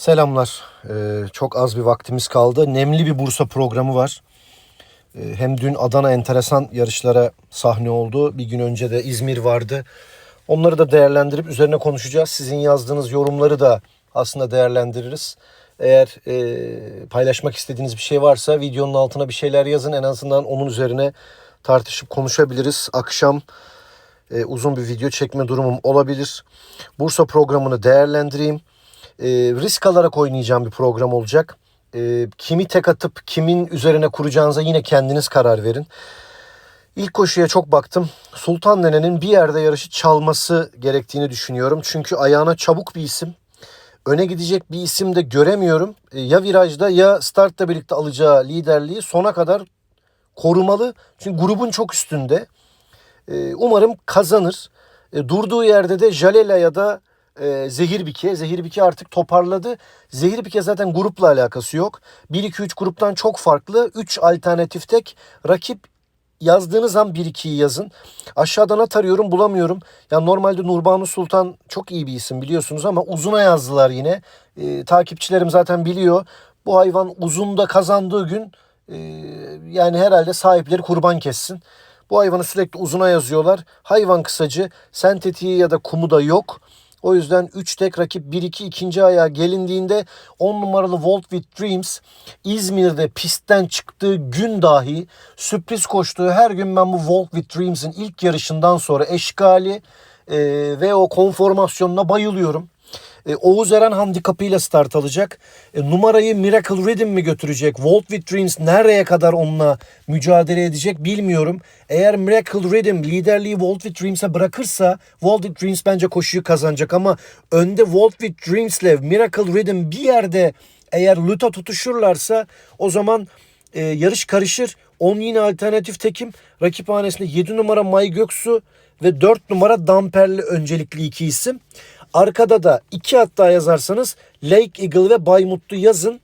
Selamlar. Ee, çok az bir vaktimiz kaldı. Nemli bir Bursa programı var. Ee, hem dün Adana enteresan yarışlara sahne oldu. Bir gün önce de İzmir vardı. Onları da değerlendirip üzerine konuşacağız. Sizin yazdığınız yorumları da aslında değerlendiririz. Eğer e, paylaşmak istediğiniz bir şey varsa videonun altına bir şeyler yazın. En azından onun üzerine tartışıp konuşabiliriz. Akşam e, uzun bir video çekme durumum olabilir. Bursa programını değerlendireyim. E, risk alarak oynayacağım bir program olacak. E, kimi tek atıp kimin üzerine kuracağınıza yine kendiniz karar verin. İlk koşuya çok baktım. Sultan Nene'nin bir yerde yarışı çalması gerektiğini düşünüyorum. Çünkü ayağına çabuk bir isim. Öne gidecek bir isim de göremiyorum. E, ya virajda ya startla birlikte alacağı liderliği sona kadar korumalı. Çünkü grubun çok üstünde. Umarım kazanır. Durduğu yerde de Jalela ya da e, Zehirbike. Zehirbike artık toparladı. Zehirbike zaten grupla alakası yok. 1-2-3 gruptan çok farklı. 3 alternatif tek. Rakip yazdığınız an 1-2'yi yazın. Aşağıdan at arıyorum bulamıyorum. Ya normalde Nurbanu Sultan çok iyi bir isim biliyorsunuz ama uzuna yazdılar yine. E, takipçilerim zaten biliyor. Bu hayvan uzunda kazandığı gün e, yani herhalde sahipleri kurban kessin. Bu hayvanı sürekli uzuna yazıyorlar. Hayvan kısacı, sentetiği ya da kumu da yok. O yüzden 3 tek rakip 1-2 ikinci ayağa gelindiğinde 10 numaralı Volt with Dreams İzmir'de pistten çıktığı gün dahi sürpriz koştuğu her gün ben bu Volt with Dreams'in ilk yarışından sonra eşkali e, ve o konformasyonuna bayılıyorum. E, Oğuz Eren handikapıyla start alacak. E, numarayı Miracle Rhythm mi götürecek? Volt with Dreams nereye kadar onunla mücadele edecek bilmiyorum. Eğer Miracle Rhythm liderliği Volt with Dreams'e bırakırsa Volt with Dreams bence koşuyu kazanacak ama önde Volt with Dreams'le Miracle Rhythm bir yerde eğer luta tutuşurlarsa o zaman e, yarış karışır. 10 yine alternatif tekim. Rakiphanesinde 7 numara May Göksu ve 4 numara Damperli öncelikli iki isim. Arkada da 2 hatta yazarsanız Lake Eagle ve Baymutlu yazın.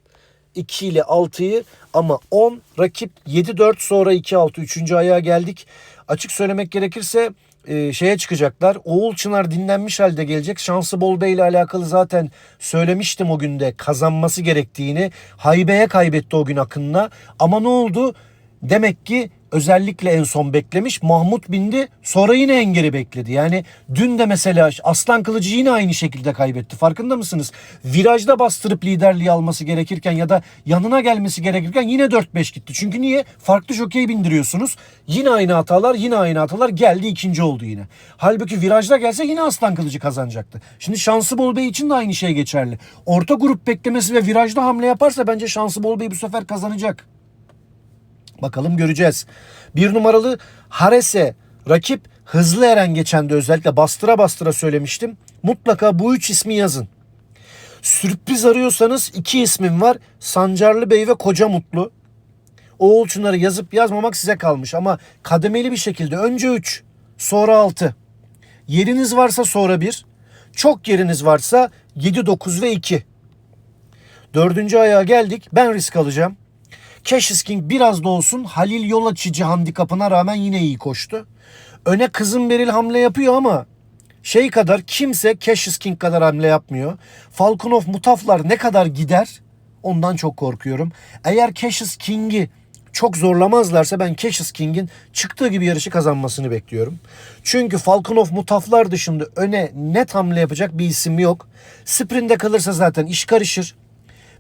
2 ile 6'yı ama 10 rakip 7-4 sonra 2-6 3. ayağa geldik. Açık söylemek gerekirse e, şeye çıkacaklar. Oğul Çınar dinlenmiş halde gelecek. Şansı Bol Bey ile alakalı zaten söylemiştim o günde kazanması gerektiğini. Haybe'ye kaybetti o gün Akın'la. Ama ne oldu? Demek ki özellikle en son beklemiş. Mahmut bindi sonra yine engeli bekledi. Yani dün de mesela Aslan Kılıcı yine aynı şekilde kaybetti. Farkında mısınız? Virajda bastırıp liderliği alması gerekirken ya da yanına gelmesi gerekirken yine 4-5 gitti. Çünkü niye? Farklı jockey bindiriyorsunuz. Yine aynı hatalar yine aynı hatalar geldi ikinci oldu yine. Halbuki virajda gelse yine Aslan Kılıcı kazanacaktı. Şimdi Şansı Bol Bey için de aynı şey geçerli. Orta grup beklemesi ve virajda hamle yaparsa bence Şansı Bol Bey bu sefer kazanacak. Bakalım göreceğiz. Bir numaralı Harese rakip hızlı Eren geçen de özellikle bastıra bastıra söylemiştim. Mutlaka bu üç ismi yazın. Sürpriz arıyorsanız iki ismim var. Sancarlı Bey ve Koca Mutlu. Oğul Çınar'ı yazıp yazmamak size kalmış ama kademeli bir şekilde önce 3 sonra 6. Yeriniz varsa sonra 1. Çok yeriniz varsa 7, 9 ve 2. Dördüncü ayağa geldik. Ben risk alacağım. Cassius King biraz da olsun Halil yol açıcı handikapına rağmen yine iyi koştu. Öne kızım Beril hamle yapıyor ama şey kadar kimse Cassius King kadar hamle yapmıyor. Falconov Mutaflar ne kadar gider ondan çok korkuyorum. Eğer Cassius King'i çok zorlamazlarsa ben Cassius King'in çıktığı gibi yarışı kazanmasını bekliyorum. Çünkü Falconov Mutaflar dışında öne net hamle yapacak bir isim yok. Sprint'e kalırsa zaten iş karışır.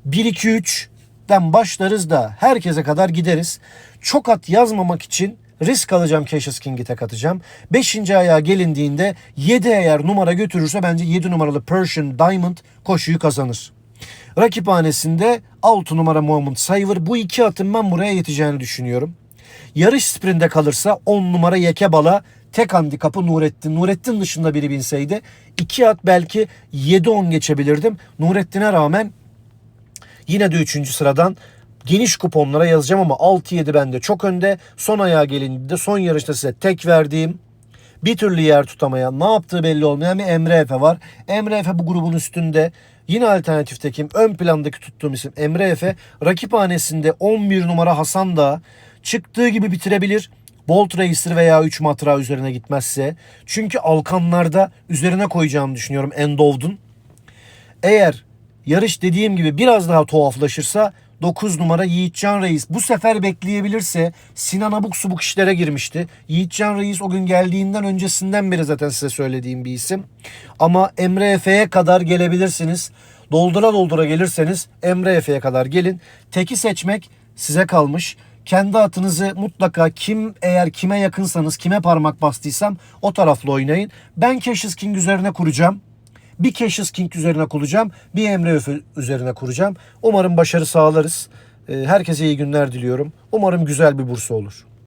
1-2-3 den başlarız da herkese kadar gideriz. Çok at yazmamak için risk alacağım Cassius King'i tek atacağım. 5. ayağa gelindiğinde 7 eğer numara götürürse bence 7 numaralı Persian Diamond koşuyu kazanır. Rakiphanesinde 6 numara Muhammed Sayvır. Bu iki atın ben buraya yeteceğini düşünüyorum. Yarış sprinde kalırsa 10 numara Yekebala tek handikapı Nurettin. Nurettin dışında biri binseydi 2 at belki 7-10 geçebilirdim. Nurettin'e rağmen Yine de 3. sıradan geniş kuponlara yazacağım ama 6-7 bende çok önde. Son ayağa gelindiğinde son yarışta size tek verdiğim bir türlü yer tutamayan ne yaptığı belli olmayan bir Emre Efe var. Emre Efe bu grubun üstünde. Yine alternatif tekim ön plandaki tuttuğum isim Emre Efe. Rakiphanesinde 11 numara Hasan da çıktığı gibi bitirebilir. Bolt Racer veya 3 matra üzerine gitmezse. Çünkü Alkanlarda üzerine koyacağımı düşünüyorum Endovd'un. Eğer Yarış dediğim gibi biraz daha tuhaflaşırsa 9 numara Yiğitcan Reis bu sefer bekleyebilirse Sinan abuk subuk işlere girmişti. Yiğitcan Reis o gün geldiğinden öncesinden beri zaten size söylediğim bir isim. Ama Emre Efe'ye kadar gelebilirsiniz. Doldura doldura gelirseniz Emre Efe'ye kadar gelin. Teki seçmek size kalmış. Kendi atınızı mutlaka kim eğer kime yakınsanız kime parmak bastıysam o taraflı oynayın. Ben Cassius King üzerine kuracağım. Bir Cassius King üzerine kuracağım. Bir Emre Öfü üzerine kuracağım. Umarım başarı sağlarız. Ee, Herkese iyi günler diliyorum. Umarım güzel bir bursa olur.